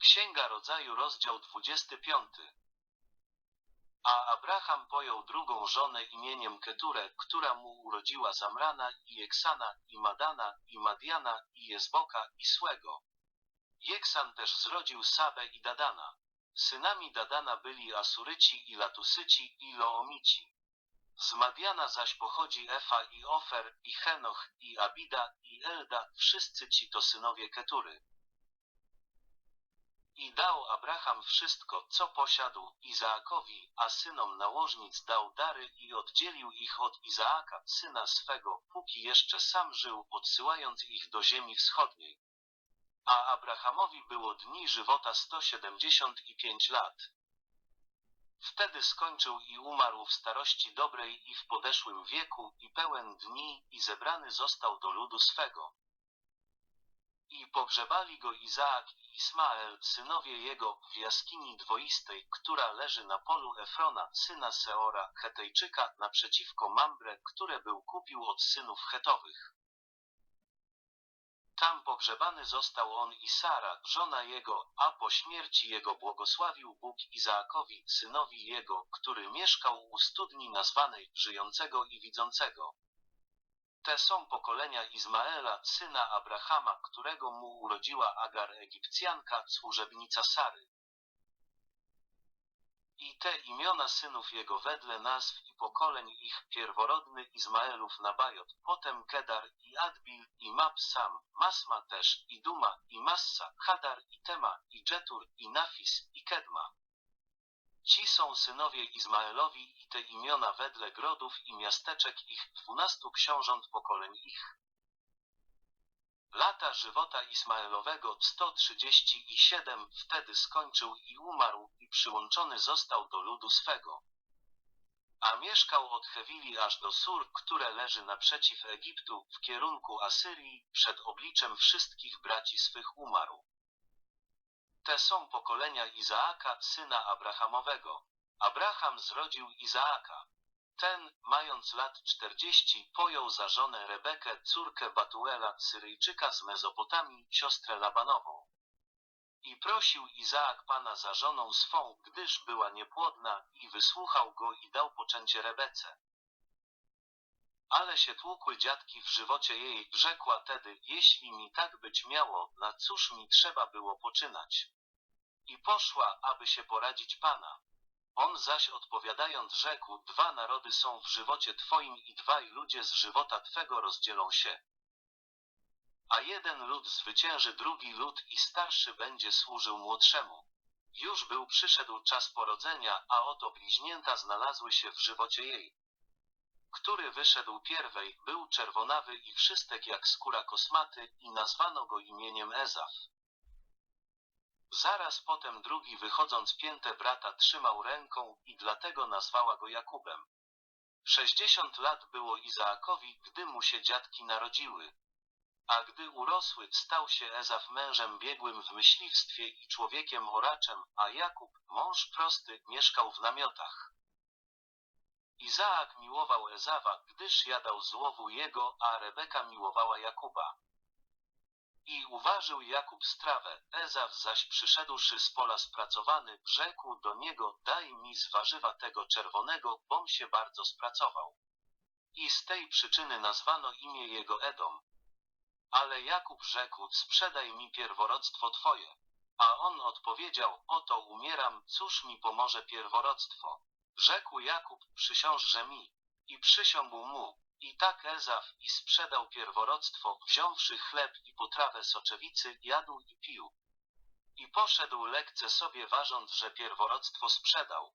Księga Rodzaju, rozdział 25. A Abraham pojął drugą żonę imieniem Keturę, która mu urodziła Zamrana i Jeksana i Madana i Madiana i Jezboka i Słego. Jeksan też zrodził Sabę i Dadana. Synami Dadana byli Asuryci i Latusyci i Loomici. Z Madiana zaś pochodzi Efa i Ofer i Henoch i Abida i Elda, wszyscy ci to synowie Ketury. I dał Abraham wszystko, co posiadł Izaakowi, a synom nałożnic dał dary i oddzielił ich od Izaaka, syna swego, póki jeszcze sam żył, odsyłając ich do ziemi wschodniej. A Abrahamowi było dni żywota 175 lat. Wtedy skończył i umarł w starości dobrej i w podeszłym wieku i pełen dni i zebrany został do ludu swego. I pogrzebali go Izaak i Ismael, synowie jego, w jaskini dwoistej, która leży na polu Efrona, syna Seora, Hetejczyka, naprzeciwko Mambre, które był kupił od synów Hetowych. Tam pogrzebany został on i Sara, żona jego, a po śmierci jego błogosławił Bóg Izaakowi, synowi jego, który mieszkał u studni nazwanej żyjącego i widzącego. Te są pokolenia Izmaela, syna Abrahama, którego mu urodziła Agar Egipcjanka, służebnica Sary. I te imiona synów jego wedle nazw i pokoleń ich pierworodny Izmaelów Nabajot, potem Kedar i Adbil i Mapsam, Masma też, i Duma, i Massa, Hadar i Tema, i Dżetur, i Nafis, i Kedma. Ci są synowie Izmaelowi i te imiona wedle grodów i miasteczek ich, dwunastu książąt pokoleń ich. Lata żywota Ismaelowego 137, wtedy skończył i umarł i przyłączony został do ludu swego. A mieszkał od Hewili aż do Sur, które leży naprzeciw Egiptu, w kierunku Asyrii, przed obliczem wszystkich braci swych umarł. Te są pokolenia Izaaka, syna Abrahamowego. Abraham zrodził Izaaka. Ten, mając lat czterdzieści, pojął za żonę Rebekę, córkę Batuela, Syryjczyka z Mezopotamii, siostrę Labanową. I prosił Izaak Pana za żoną swą, gdyż była niepłodna, i wysłuchał go i dał poczęcie Rebece. Ale się tłukły dziadki w żywocie jej, rzekła tedy, jeśli mi tak być miało, na cóż mi trzeba było poczynać? I poszła, aby się poradzić Pana. On zaś odpowiadając rzekł, dwa narody są w żywocie Twoim i dwaj ludzie z żywota Twego rozdzielą się. A jeden lud zwycięży drugi lud i starszy będzie służył młodszemu. Już był przyszedł czas porodzenia, a oto bliźnięta znalazły się w żywocie jej. Który wyszedł pierwej, był czerwonawy i wszystek jak skóra kosmaty i nazwano go imieniem Ezaf. Zaraz potem drugi wychodząc piętę brata trzymał ręką i dlatego nazwała go Jakubem. Sześćdziesiąt lat było Izaakowi, gdy mu się dziadki narodziły. A gdy urosły, stał się Ezaf mężem biegłym w myśliwstwie i człowiekiem oraczem, a Jakub, mąż prosty, mieszkał w namiotach. Izaak miłował Ezawa, gdyż jadał z łowu jego, a Rebeka miłowała Jakuba. I uważył Jakub strawę, Ezaf zaś przyszedłszy z pola spracowany, rzekł do niego, daj mi z warzywa tego czerwonego, bom się bardzo spracował. I z tej przyczyny nazwano imię jego Edom. Ale Jakub rzekł, sprzedaj mi pierworodstwo twoje. A on odpowiedział, oto umieram, cóż mi pomoże pierworodstwo? Rzekł Jakub, przysiążże mi. I przysiągł mu. I tak Ezaf i sprzedał pierworodstwo, wziąwszy chleb i potrawę soczewicy, jadł i pił. I poszedł lekce sobie ważąc, że pierworodstwo sprzedał.